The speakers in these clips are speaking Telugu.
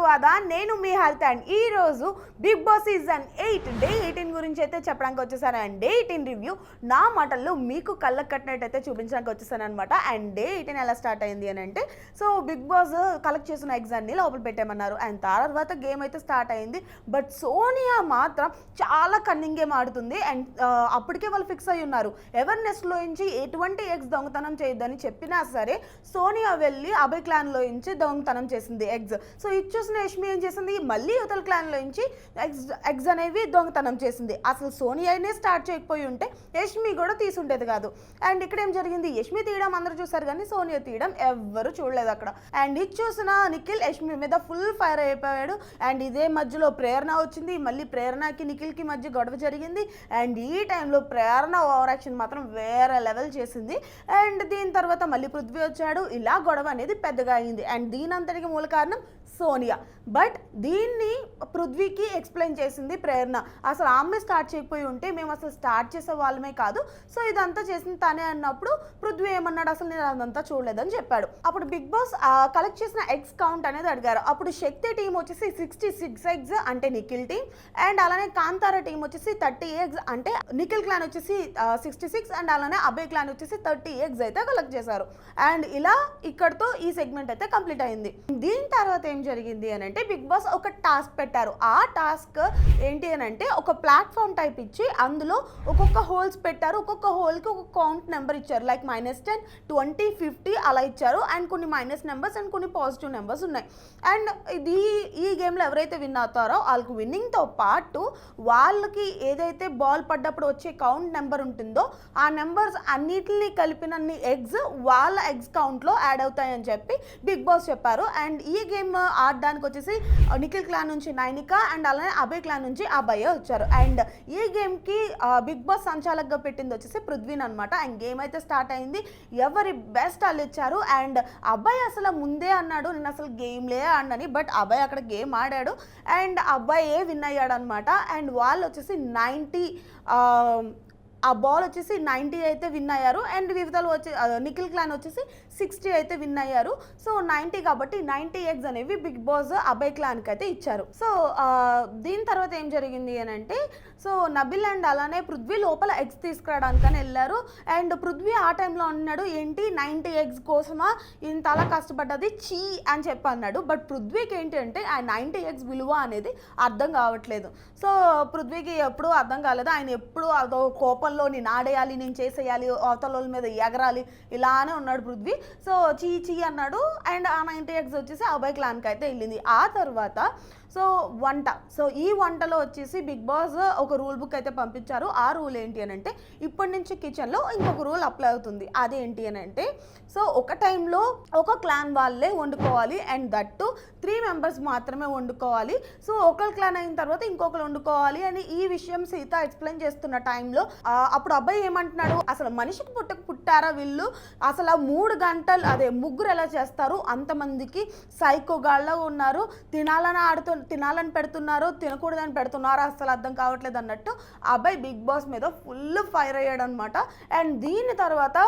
టు నేను మీ హెల్త్ అండ్ ఈ రోజు Bigg Boss season eight day eighteen గురించి అయితే చెప్పడానికి వచ్చేసాను. అండ్ డే ఎయిటీన్ రివ్యూ నా మాటల్లో మీకు కళ్ళకు కట్టినట్టు అయితే చూపించడానికి వచ్చేసాను అనమాట అండ్ డే ఎయిటీన్ ఎలా స్టార్ట్ అయింది అని అంటే సో బిగ్ బాస్ కలెక్ట్ చేసిన ఎగ్స్ అన్ని లోపల పెట్టామన్నారు అండ్ తర్వాత గేమ్ అయితే స్టార్ట్ అయింది. బట్ సోనియా మాత్రం చాలా కన్నింగ్ గేమ్ ఆడుతుంది. అండ్ అప్పటికే వాళ్ళు ఫిక్స్ అయి ఉన్నారు. అవేర్నెస్లో నుంచి ఎటువంటి ఎగ్స్ దొంగతనం చేయొద్దని చెప్పినా సరే సోనియా వెళ్ళి అభయ్ క్లాన్లో నుంచి దొంగతనం చేసింది ఎగ్స్. సో ఇది చూసిన యష్మి ఏం చేసింది? మళ్ళీ యువతల క్లాన్లో నుంచి ఎగ్స్ ఎగ్స్ అనేవి దొంగతనం చేసింది. అసలు సోనియానే స్టార్ట్ చేయకపోయి ఉంటే యష్మి కూడా తీసుండేది కాదు. అండ్ ఇక్కడ ఏం జరిగింది? యష్మి తీయడం అందరూ చూసారు కానీ సోనియా తీయడం ఎవ్వరు చూడలేదు అక్కడ. అండ్ ఇది చూసిన నిఖిల్ యష్మి మీద ఫుల్ ఫైర్ అయిపోయాడు. అండ్ ఇదే మధ్యలో ప్రేరణ వచ్చింది. మళ్ళీ ప్రేరణకి నిఖిల్కి మధ్య గొడవ జరిగింది. అండ్ ఈ టైంలో ప్రేరణ ఓవర్ యాక్షన్ మాత్రం వేరే లెవెల్ చేసింది. అండ్ దీని తర్వాత మళ్ళీ పృథ్వీ వచ్చాడు. ఇలా గొడవ అనేది పెద్దగా అయింది. అండ్ దీని అంతటికి మూల కారణం సోనియా. బట్ దీన్ని పృథ్వీకి ఎక్స్ప్లెయిన్ చేసింది ప్రేరణ. అసలు ఆమె స్టార్ట్ చేయకపోయి ఉంటే మేము అసలు స్టార్ట్ చేసే వాళ్ళమే కాదు. సో ఇదంతా చేసింది తనే అన్నప్పుడు పృథ్వీ ఏమన్నాడు? అసలు నేను అదంతా చూడలేదని చెప్పాడు. అప్పుడు బిగ్ బాస్ కలెక్ట్ చేసిన ఎగ్స్ కౌంట్ అనేది అడిగారు. అప్పుడు శక్తి టీం వచ్చేసి సిక్స్టీ సిక్స్ ఎగ్స్ అంటే నిఖిల్ టీం అండ్ అలానే కాంతార టీం వచ్చేసి థర్టీ ఎగ్స్ అంటే నిఖిల్ క్లాన్ వచ్చేసి సిక్స్టీ సిక్స్ అండ్ అలానే అభయ్ క్లాన్ వచ్చేసి థర్టీ ఎగ్స్ అయితే కలెక్ట్ చేశారు. అండ్ ఇలా ఇక్కడతో ఈ సెగ్మెంట్ అయితే కంప్లీట్ అయింది. దీని తర్వాత ఏం జరిగింది అని అంటే బిగ్ బాస్ ఒక టాస్క్ పెట్టారు. ఆ టాస్క్ ఏంటి అని అంటే ఒక ప్లాట్ఫామ్ టైప్ ఇచ్చి అందులో ఒక్కొక్క హోల్స్ పెట్టారు. ఒక్కొక్క హోల్కి ఒక కౌంట్ నెంబర్ ఇచ్చారు. Like minus ten twenty fifty అలా ఇచ్చారు. అండ్ కొన్ని మైనస్ నెంబర్స్ అండ్ కొన్ని పాజిటివ్ నెంబర్స్ ఉన్నాయి. అండ్ ఇది ఈ గేమ్లో ఎవరైతే విన్ అవుతారో వాళ్ళకి విన్నింగ్తో పాటు వాళ్ళకి ఏదైతే బాల్ పడ్డప్పుడు వచ్చే కౌంట్ నెంబర్ ఉంటుందో ఆ నెంబర్స్ అన్నిటిని కలిపినన్ని ఎగ్స్ వాళ్ళ ఎగ్స్ కౌంట్లో యాడ్ అవుతాయని చెప్పి బిగ్ బాస్ చెప్పారు. అండ్ ఈ గేమ్ ఆడడానికి వచ్చేసి నిఖిల్ క్లాన్ నుంచి నైనిక అండ్ అలానే అభయ్ క్లాన్ నుంచి అభయ వచ్చారు. అండ్ ఈ గేమ్కి బిగ్ బాస్ సంచాలకుగా పెట్టింది వచ్చేసి పృథ్వీన్ అనమాట అండ్ గేమ్ అయితే స్టార్ట్ అయింది. ఎవరి బెస్ట్ వాళ్ళు ఇచ్చారు. అండ్ అబ్బాయి అసలు ముందే అన్నాడు నేను అసలు గేమ్లే ఆడనని బట్ అబ్బాయి అక్కడ గేమ్ ఆడాడు. అండ్ అబ్బాయే విన్ అయ్యాడు అనమాట అండ్ వాళ్ళు వచ్చేసి నైంటీ ఆ బాల్ వచ్చేసి నైంటీ అయితే విన్ అయ్యారు. అండ్ వివిధలు వచ్చి నిఖిల్ క్లాన్ వచ్చేసి సిక్స్టీ అయితే విన్ అయ్యారు. సో నైంటీ కాబట్టి నైంటీ ఎగ్స్ అనేవి బిగ్ బాస్ అభయ్ క్లాన్కి అయితే ఇచ్చారు. సో దీని తర్వాత ఏం జరిగింది అని అంటే సో నబిల్ అండ్ అలానే పృథ్వీ లోపల ఎగ్స్ తీసుకురావడానికని వెళ్ళారు. అండ్ పృథ్వీ ఆ టైంలో అన్నాడు ఏంటి నైంటీ ఎగ్స్ కోసమా? ఇంత అలా కష్టపడ్డది చీ అని చెప్పి అన్నాడు. బట్ పృథ్వీకి ఏంటి అంటే ఆ నైంటీ ఎగ్స్ విలువ అనేది అర్థం కావట్లేదు. సో పృథ్వీకి ఎప్పుడూ అర్థం కాలేదు. ఆయన ఎప్పుడూ అదో కోపం కోపంలో నేను ఆడేయాలి నేను చేసేయాలి అవతల వాళ్ళ మీద ఎగరాలి ఇలానే ఉన్నాడు పృథ్వీ. సో చీ చీ అన్నాడు. అండ్ ఆ నైంటీ ఎక్స్ వచ్చేసి అబ్బాయి క్లాన్కి అయితే వెళ్ళింది. ఆ తర్వాత సో వంట. సో ఈ వంటలో వచ్చేసి బిగ్ బాస్ ఒక రూల్ బుక్ అయితే పంపించారు. ఆ రూల్ ఏంటి అని అంటే ఇప్పటి నుంచి కిచెన్లో ఇంకొక రూల్ అప్లై అవుతుంది. అదేంటి అని అంటే సో ఒక టైంలో ఒక క్లాన్ వాళ్ళే వండుకోవాలి. అండ్ దట్టు త్రీ మెంబర్స్ మాత్రమే వండుకోవాలి. సో ఒకరు క్లాన్ అయిన తర్వాత ఇంకొకరు వండుకోవాలి అని ఈ విషయం సీత ఎక్స్ప్లెయిన్ చేస్తున్న టైంలో అప్పుడు అబ్బాయి ఏమంటున్నాడు? అసలు మనిషికి పుట్టక పుట్టారా వీళ్ళు? అసలు ఆ మూడు గంటలు అదే ముగ్గురు ఎలా చేస్తారు? అంతమందికి సైకోగాళ్ళ ఉన్నారు. తినాలని ఆడుతూ తినాలని పెడుతున్నారో తినకూడదని పెడుతున్నారు అసలు అర్థం కావట్లేదు అన్నట్టు అబ్బాయి బిగ్ బాస్ మీద ఫుల్ ఫైర్ అయ్యాడు అనమాట అండ్ దీని తర్వాత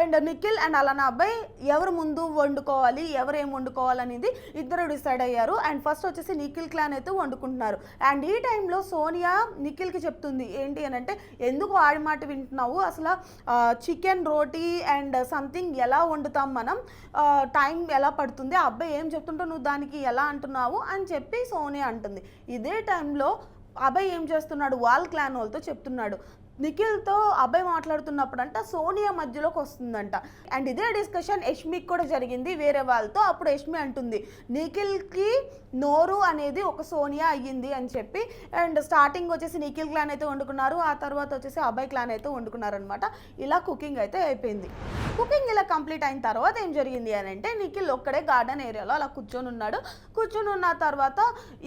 అండ్ నిఖిల్ అండ్ అలానే అబ్బాయి ఎవరు ముందు వండుకోవాలి ఎవరు ఏం వండుకోవాలనేది ఇద్దరు డిసైడ్ అయ్యారు. అండ్ ఫస్ట్ వచ్చేసి నిఖిల్ క్లాన్ అయితే వండుకుంటున్నారు. అండ్ ఈ టైంలో సోనియా నిఖిల్కి చెప్తుంది ఏంటి అని అంటే ఎందుకు ఆడి మాట వింటున్నావు? అసలు చికెన్ రోటీ అండ్ సంథింగ్ ఎలా వండుతాం మనం? టైం ఎలా పడుతుంది? ఆ అబ్బాయి ఏం చెప్తుంటో నువ్వు దానికి? ఎలా అంటున్నావు? అని చెప్పి సోనియా అంటుంది. ఇదే టైంలో అబ్బాయి ఏం చేస్తున్నాడు? వాల్ క్లాన్ వాళ్ళతో చెప్తున్నాడు. నిఖిల్తో అబ్బాయి మాట్లాడుతున్నప్పుడు అంట సోనియా మధ్యలోకి వస్తుందంట. అండ్ ఇదే డిస్కషన్ యష్మికి కూడా జరిగింది వేరే వాళ్ళతో. అప్పుడు యష్మి అంటుంది నిఖిల్కి నోరు అనేది ఒక సోనియా అయ్యింది అని చెప్పి. అండ్ స్టార్టింగ్ వచ్చేసి నిఖిల్ క్లాన్ అయితే వండుకున్నారు ఆ తర్వాత వచ్చేసి అబ్బాయి క్లాన్ అయితే వండుకున్నారు అనమాట ఇలా కుకింగ్ అయితే అయిపోయింది. కుకింగ్ ఇలా కంప్లీట్ అయిన తర్వాత ఏం జరిగింది అని అంటే నిఖిల్ ఒక్కడే గార్డెన్ ఏరియాలో అలా కూర్చొని ఉన్నాడు. కూర్చొని ఉన్న తర్వాత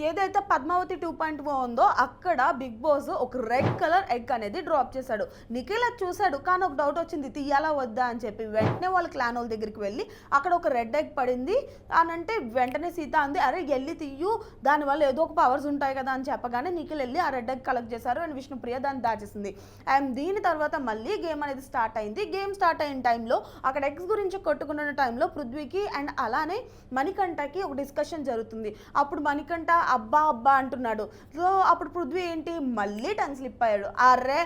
ఏదైతే పద్మావతి టూ పాయింట్ ఉందో అక్కడ బిగ్ బాస్ ఒక రెడ్ కలర్ ఎగ్ అనేది డ్రా డ్రాప్ చేశాడు. నిఖిల్ అది చూశాడు కానీ ఒక డౌట్ వచ్చింది తీయాలా వద్దా? అని చెప్పి వెంటనే వాళ్ళ క్లాన్ వాళ్ళ దగ్గరికి వెళ్ళి అక్కడ ఒక రెడ్ ఎగ్ పడింది. అని అంటే వెంటనే సీత అంది అరే వెళ్ళి తీయు దానివల్ల ఏదో ఒక పవర్స్ ఉంటాయి కదా అని చెప్పగానే నిఖిల్ వెళ్ళి ఆ రెడ్ ఎగ్ కలెక్ట్ చేశారు అండ్ విష్ణుప్రియ దాన్ని దాచేసింది. అండ్ దీని తర్వాత మళ్ళీ గేమ్ అనేది స్టార్ట్ అయింది. గేమ్ స్టార్ట్ అయిన టైంలో అక్కడ ఎగ్స్ గురించి కొట్టుకున్న టైంలో పృథ్వీకి అండ్ అలానే మణికంఠకి ఒక డిస్కషన్ జరుగుతుంది. అప్పుడు మణికంఠ అబ్బా అబ్బా అంటున్నాడు. సో అప్పుడు పృథ్వీ ఏంటి? మళ్ళీ టన్ స్లిప్ అయ్యాడు. అరే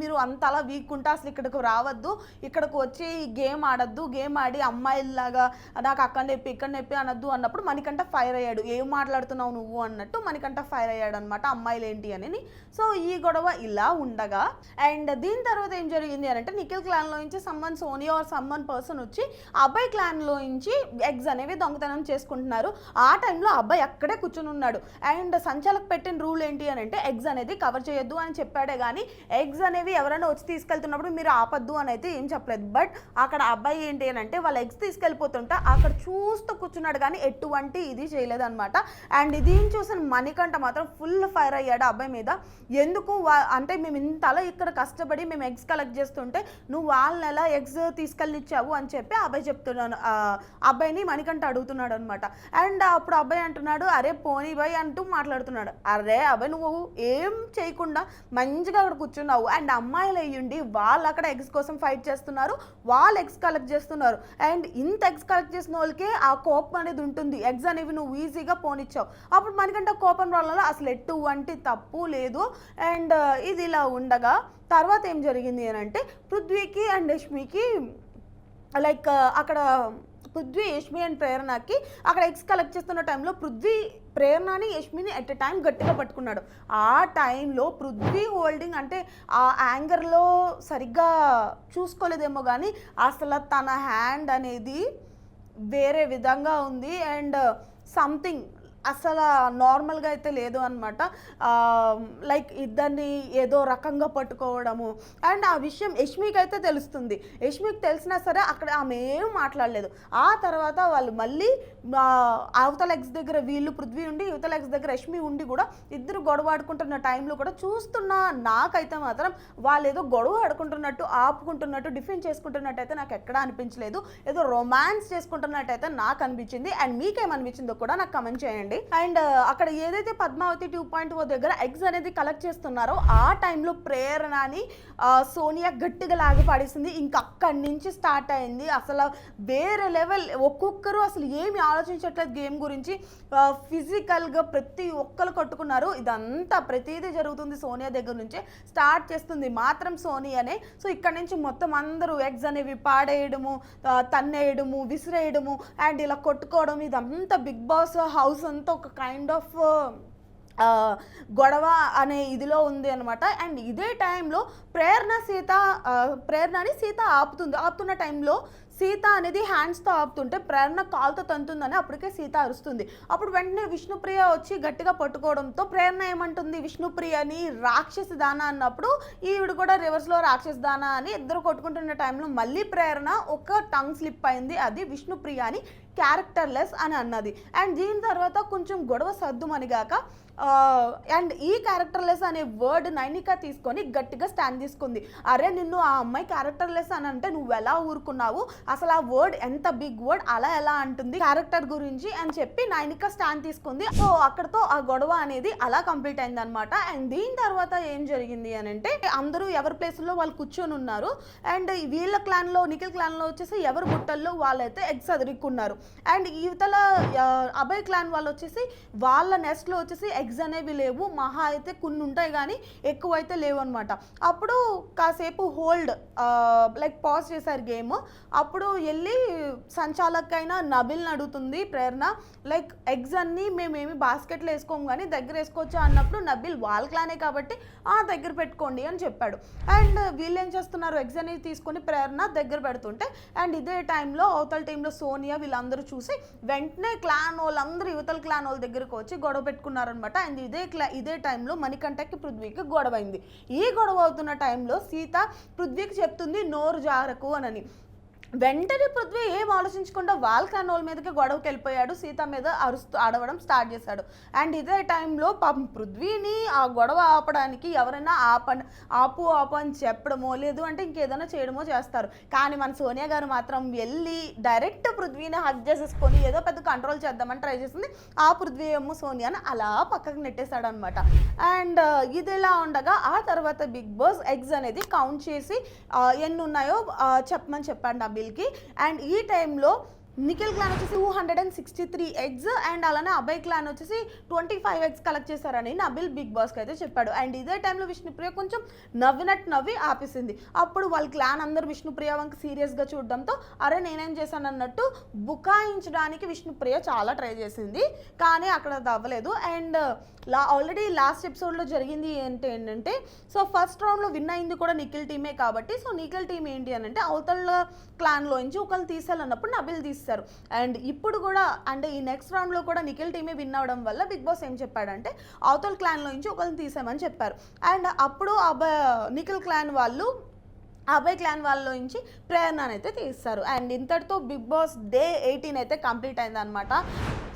మీరు అంత అలా వీక్ ఉంటే అసలు ఇక్కడికి రావద్దు. ఇక్కడికి వచ్చి గేమ్ ఆడద్దు. గేమ్ ఆడి అమ్మాయిలాగా నాకు అక్కడ నొప్పి ఇక్కడ నొప్పి అనద్దు అన్నప్పుడు మనకంట ఫైర్ అయ్యాడు. ఏం మాట్లాడుతున్నావు నువ్వు అన్నట్టు మనకంట ఫైర్ అయ్యాడు అనమాట అమ్మాయిలు ఏంటి అని సో ఈ గొడవ ఇలా ఉండగా అండ్ దీని తర్వాత ఏం జరిగింది అని అంటే నిఖిల్ క్లాన్లో నుంచి summon Sonia or summon person వచ్చి అబ్బాయి క్లాన్లో నుంచి ఎగ్స్ అనేవి దొంగతనం చేసుకుంటున్నారు. ఆ టైంలో అబ్బాయి అక్కడే కూర్చుని ఉన్నాడు అండ్ సంచాలకు పెట్టిన రూల్ ఏంటి అని అంటే ఎగ్స్ అనేది కవర్ చేయొద్దు అని చెప్పాడే కానీ ఎగ్స్ అనేవి ఎవరైనా వచ్చి తీసుకెళ్తున్నప్పుడు మీరు ఆపద్దు అని అయితే ఏం చెప్పలేదు. బట్ అక్కడ అబ్బాయి ఏంటి అని అంటే వాళ్ళ ఎగ్స్ తీసుకెళ్ళిపోతుంటే అక్కడ చూస్తూ కూర్చున్నాడు కానీ ఎటువంటి ఇది చేయలేదు అనమాట అండ్ దీన్ని చూసిన మణికంఠ మాత్రం ఫుల్ ఫైర్ అయ్యాడు అబ్బాయి మీద. ఎందుకు అంటే మేము ఇంతలా ఇక్కడ కష్టపడి మేము ఎగ్స్ కలెక్ట్ చేస్తుంటే నువ్వు వాళ్ళని ఎలా ఎగ్స్ తీసుకెళ్ళిచ్చావు అని చెప్పి అబ్బాయి చెప్తున్నాను. అబ్బాయిని మణికంఠ అడుగుతున్నాడు అనమాట అండ్ అప్పుడు అబ్బాయి అంటున్నాడు అరే పోనీ బాయ్ అంటూ మాట్లాడుతున్నాడు. అరే అబ్బాయి నువ్వు ఏం చేయకుండా మంచిగా అక్కడ కూర్చున్నావు అండ్ అమ్మాయిలు అయ్యుండి వాళ్ళు అక్కడ ఎగ్స్ కోసం ఫైట్ చేస్తున్నారు. వాళ్ళు ఎగ్స్ కలెక్ట్ చేస్తున్నారు. అండ్ ఇంత ఎగ్స్ కలెక్ట్ చేసిన వాళ్ళకే ఆ కోపం అనేది ఉంటుంది. ఎగ్స్ అనేవి నువ్వు ఈజీగా పోనిచ్చావు. అప్పుడు మనకంటే కోపం వల్ల అసలు ఎటువంటి తప్పు లేదు. అండ్ uh, ఇది ఇలా ఉండగా తర్వాత ఏం జరిగింది అని అంటే పృథ్వీకి అండ్ లక్ష్మికి లైక్ uh, అక్కడ పృథ్వీ యష్మి అండ్ ప్రేరణకి అక్కడ ఎగ్స్ కలెక్ట్ చేస్తున్న టైంలో పృథ్వీ ప్రేరణని యష్మిని ఎట్ ఎ టైం గట్టిగా పట్టుకున్నాడు. ఆ టైంలో పృథ్వీ హోల్డింగ్ అంటే ఆ యాంగర్లో సరిగ్గా చూసుకోలేదేమో కానీ అసలు తన హ్యాండ్ అనేది వేరే విధంగా ఉంది. అండ్ సంథింగ్ అసలు నార్మల్గా అయితే లేదు అనమాట లైక్ ఇద్దరిని ఏదో రకంగా పట్టుకోవడము. అండ్ ఆ విషయం యష్మికి అయితే తెలుస్తుంది. యష్మికి తెలిసినా సరే అక్కడ ఆమె ఏం మాట్లాడలేదు. ఆ తర్వాత వాళ్ళు మళ్ళీ అవతల ఎగ్స్ దగ్గర వీళ్ళు పృథ్వీ ఉండి యువతల ఎగ్స్ దగ్గర యష్మి ఉండి కూడా ఇద్దరు గొడవ ఆడుకుంటున్న టైంలో కూడా చూస్తున్న నాకైతే మాత్రం వాళ్ళు ఏదో గొడవ ఆడుకుంటున్నట్టు ఆపుకుంటున్నట్టు డిఫెండ్ చేసుకుంటున్నట్టు అయితే నాకు ఎక్కడా అనిపించలేదు. ఏదో రొమాన్స్ చేసుకుంటున్నట్టు అయితే నాకు అనిపించింది. అండ్ మీకేమనిపించిందో కూడా నాకు కమెంట్ చేయండి. అండ్ అక్కడ ఏదైతే పద్మావతి టూ పాయింట్ ఓ దగ్గర ఎగ్స్ అనేది కలెక్ట్ చేస్తున్నారో ఆ టైంలో ప్రేరణని సోనియా గట్టిగా లాగి పడేసింది. ఇంకా అక్కడి నుంచి స్టార్ట్ అయింది. అసలు వేరే లెవెల్ ఒక్కొక్కరు అసలు ఏమి ఆలోచించట్లేదు గేమ్ గురించి. ఫిజికల్గా ప్రతి ఒక్కరు కొట్టుకున్నారు. ఇదంతా ప్రతిదీ జరుగుతుంది సోనియా దగ్గర నుంచే. స్టార్ట్ చేస్తుంది మాత్రం సోనియానే. సో ఇక్కడ నుంచి మొత్తం అందరూ ఎగ్స్ అనేవి పాడేయడము తన్నేయడము విసిరేయడము అండ్ ఇలా కొట్టుకోవడం ఇదంతా బిగ్ బాస్ హౌస్ అంతా ఒక కైండ్ ఆఫ్ గొడవ అనే ఇదిలో ఉంది అనమాట అండ్ ఇదే టైంలో ప్రేరణ సీత ప్రేరణని సీత ఆపుతుంది. ఆపుతున్న టైంలో సీత అనేది హ్యాండ్స్తో ఆపుతుంటే ప్రేరణ కాల్తో తంతుందని అప్పటికే సీత అరుస్తుంది. అప్పుడు వెంటనే విష్ణుప్రియ వచ్చి గట్టిగా పట్టుకోవడంతో ప్రేరణ ఏమంటుంది? విష్ణుప్రియని రాక్షసి దాన అన్నప్పుడు ఈవిడ కూడా రివర్స్లో రాక్షసి దాన అని ఇద్దరు కొట్టుకుంటున్న టైంలో మళ్ళీ ప్రేరణ ఒక టంగ్ స్లిప్ అయింది. అది విష్ణుప్రియ అని క్యారెక్టర్లెస్ అని అన్నది. అండ్ దీని తర్వాత కొంచెం గొడవ సర్దుమనిగాక అండ్ ఈ క్యారెక్టర్లెస్ అనే వర్డ్ నైనిక తీసుకొని గట్టిగా స్టాండ్ తీసుకుంది. అరే నిన్ను ఆ అమ్మాయి క్యారెక్టర్లెస్ అని అంటే నువ్వు ఎలా ఊరుకున్నావు? అసలు ఆ వర్డ్ ఎంత బిగ్ వర్డ్? అలా ఎలా అంటుంది? క్యారెక్టర్ గురించి అని చెప్పి నైనిక స్టాండ్ తీసుకుంది. సో అక్కడతో ఆ గొడవ అనేది అలా కంప్లీట్ అయింది అనమాట అండ్ దీని తర్వాత ఏం జరిగింది అని అంటే అందరూ ఎవరి ప్లేస్లో వాళ్ళు కూర్చొని ఉన్నారు అండ్ వీళ్ళ క్లాన్లో నిఖిల్ క్లాన్లో వచ్చేసి ఎవరి బుట్టల్లో వాళ్ళైతే ఎగ్స్ అదురుకున్నారు అండ్ ఇవతల అభయ్ క్లాన్ వాళ్ళు వచ్చేసి వాళ్ళ నెస్ట్లో వచ్చేసి ఎగ్స్ అనేవి లేవు మహా అయితే కొన్ని ఉంటాయి కానీ ఎక్కువ అయితే లేవు అనమాట అప్పుడు కాసేపు హోల్డ్ లైక్ పాజ్ చేశారు గేమ్. అప్పుడు వెళ్ళి సంచాలకైనా నబిల్ని అడుగుతుంది ప్రేరణ లైక్ ఎగ్స్ అన్నీ మేమేమి బాస్కెట్లో వేసుకోము కానీ దగ్గర వేసుకోవచ్చా అన్నప్పుడు నబిల్ వాళ్ళ క్లానే కాబట్టి ఆ దగ్గర పెట్టుకోండి అని చెప్పాడు. అండ్ వీళ్ళు ఏం చేస్తున్నారు ఎగ్స్ అనేవి తీసుకొని ప్రేరణ దగ్గర పెడుతుంటే అండ్ ఇదే టైంలో అవతల టీంలో సోనియా వీళ్ళందరూ చూసి వెంటనే క్లాన్ వాళ్ళందరూ యువతల క్లాన్ వాళ్ళ దగ్గరకు వచ్చి గొడవ పెట్టుకున్నారనమాట. అండ్ ఇదే క్లా ఇదే టైంలో మణికంఠకి పృథ్వీకి గొడవ అయింది ఈ గొడవ అవుతున్న టైంలో సీత పృథ్వీకి చెప్తుంది నోరు జారకు అనని. వెంటనే పృథ్వీ ఏం ఆలోచించకుండా వాల్కానోల్ మీదకి గొడవకి వెళ్ళిపోయాడు. సీత మీద అరుస్తూ అడవడం స్టార్ట్ చేశాడు. అండ్ ఇదే టైంలో పాపం పృథ్వీని ఆ గొడవ ఆపడానికి ఎవరైనా ఆపన్ ఆపు ఆపు అని చెప్పడమో లేదు అంటే ఇంకేదైనా చేయడమో చేస్తారు. కానీ మన సోనియా గారు మాత్రం వెళ్ళి డైరెక్ట్ పృథ్వీని హక్ చేసేసుకొని ఏదో పెద్ద కంట్రోల్ చేద్దామని ట్రై చేసింది. ఆ పృథ్వీ ఏమో సోనియాని అలా పక్కకు నెట్టేశాడు అనమాట అండ్ ఇది ఇలా ఉండగా ఆ తర్వాత బిగ్ బాస్ ఎగ్స్ అనేది కౌంట్ చేసి ఎన్ని ఉన్నాయో ఆ, చెప్పమని చెప్పాడు కి అండ్ ఈ టైంలో నిఖిల్ క్లాన్ వచ్చేసి two hundred and sixty three eggs and అలానే అభయ్ క్లాన్ వచ్చేసి ట్వంటీ ఫైవ్ ఎగ్స్ కలెక్ట్ చేశారని నబిల్ బిగ్ బాస్కి అయితే చెప్పాడు. అండ్ ఇదే టైంలో విష్ణుప్రియ కొంచెం నవ్వినట్టు నవ్వి ఆపేసింది. అప్పుడు వాళ్ళ క్లాన్ అందరూ విష్ణుప్రియ వంక సీరియస్గా చూడడంతో అరే నేనేం చేశాను అన్నట్టు బుకాయించడానికి విష్ణుప్రియ చాలా ట్రై చేసింది. కానీ అక్కడ అది అవ్వలేదు. అండ్ లా ఆల్రెడీ లాస్ట్ ఎపిసోడ్లో జరిగింది ఏంటి ఏంటంటే సో ఫస్ట్ రౌండ్లో విన్ అయింది కూడా నిఖిల్ టీమే కాబట్టి సో నిఖిల్ టీం ఏంటి అని అంటే అవతల క్లాన్లోంచి ఒకళ్ళు తీసేయాలన్నప్పుడు నబిల్ ఇస్తారు. అండ్ ఇప్పుడు కూడా అంటే ఈ నెక్స్ట్ రౌండ్లో కూడా నిఖిల్ టీమే విన్ అవ్వడం వల్ల బిగ్ బాస్ ఏం చెప్పాడంటే అవతల క్లాన్లోంచి ఒకరిని తీసామని చెప్పారు. అండ్ అప్పుడు అబ్బ నిఖిల్ క్లాన్ వాళ్ళు అభయ్ క్లాన్ వాళ్ళలోంచి ప్రేరణను అయితే తీస్తారు. అండ్ ఇంతటితో బిగ్ బాస్ డే ఎయిటీన్ అయితే కంప్లీట్ అయిందనమాట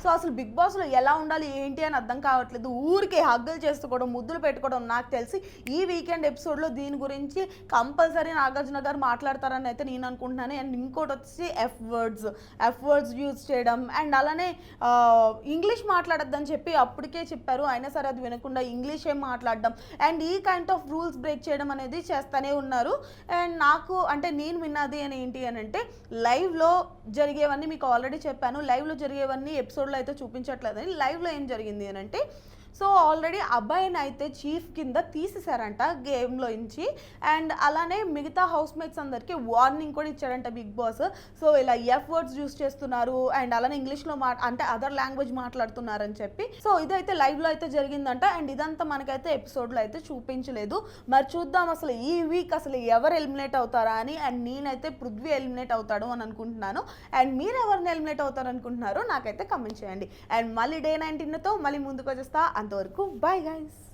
సో అసలు బిగ్ బాస్లో ఎలా ఉండాలి ఏంటి అని అర్థం కావట్లేదు. ఊరికే హగ్గులు చేసుకోవడం ముద్దులు పెట్టుకోవడం నాకు తెలిసి ఈ వీకెండ్ ఎపిసోడ్లో దీని గురించి కంపల్సరీ నాగార్జున గారు మాట్లాడతారని అయితే నేను అనుకుంటున్నాను. అండ్ ఇంకోటి వచ్చి F words F words use చేయడం. అండ్ అలానే ఇంగ్లీష్ మాట్లాడొద్దని చెప్పి అప్పటికే చెప్పారు. అయినా సరే అది వినకుండా ఇంగ్లీష్ ఏం మాట్లాడడం. అండ్ ఈ కైండ్ ఆఫ్ రూల్స్ బ్రేక్ చేయడం అనేది చేస్తూనే ఉన్నారు. అండ్ నాకు అంటే నేను విన్నది అని ఏంటి అని అంటే లైవ్లో జరిగేవన్నీ మీకు ఆల్రెడీ చెప్పాను. లైవ్లో జరిగేవన్నీ ఎపిసోడ్ ఎపిసోడ్లో అయితే చూపించట్లేదని లైవ్లో ఏం జరిగింది అని అంటే సో ఆల్రెడీ అబ్బాయిని అయితే చీఫ్ కింద తీసేశారంట గేమ్లో నుంచి. అండ్ అలానే మిగతా హౌస్ మేట్స్ అందరికీ వార్నింగ్ కూడా ఇచ్చాడంట బిగ్ బాస్. సో ఇలా ఎఫ్ వర్డ్స్ యూస్ చేస్తున్నారు అండ్ అలానే ఇంగ్లీష్లో మా అంటే అదర్ లాంగ్వేజ్ మాట్లాడుతున్నారని చెప్పి. సో ఇదైతే లైవ్లో అయితే జరిగిందంట అండ్ ఇదంతా మనకైతే ఎపిసోడ్లో అయితే చూపించలేదు. మరి చూద్దాం అసలు ఈ వీక్ అసలు ఎవరు ఎలిమినేట్ అవుతారా అని అండ్ నేనైతే పృథ్వీ ఎలిమినేట్ అవుతాడు అని అనుకుంటున్నాను. అండ్ మీరు ఎవరిని ఎలిమినేట్ అవుతారు అనుకుంటున్నారో నాకైతే కమెంట్ చేయండి. అండ్ మళ్ళీ డే నైన్టీన్తో మళ్ళీ ముందుకు వచ్చేస్తా అంతవరకు బాయ్ గైస్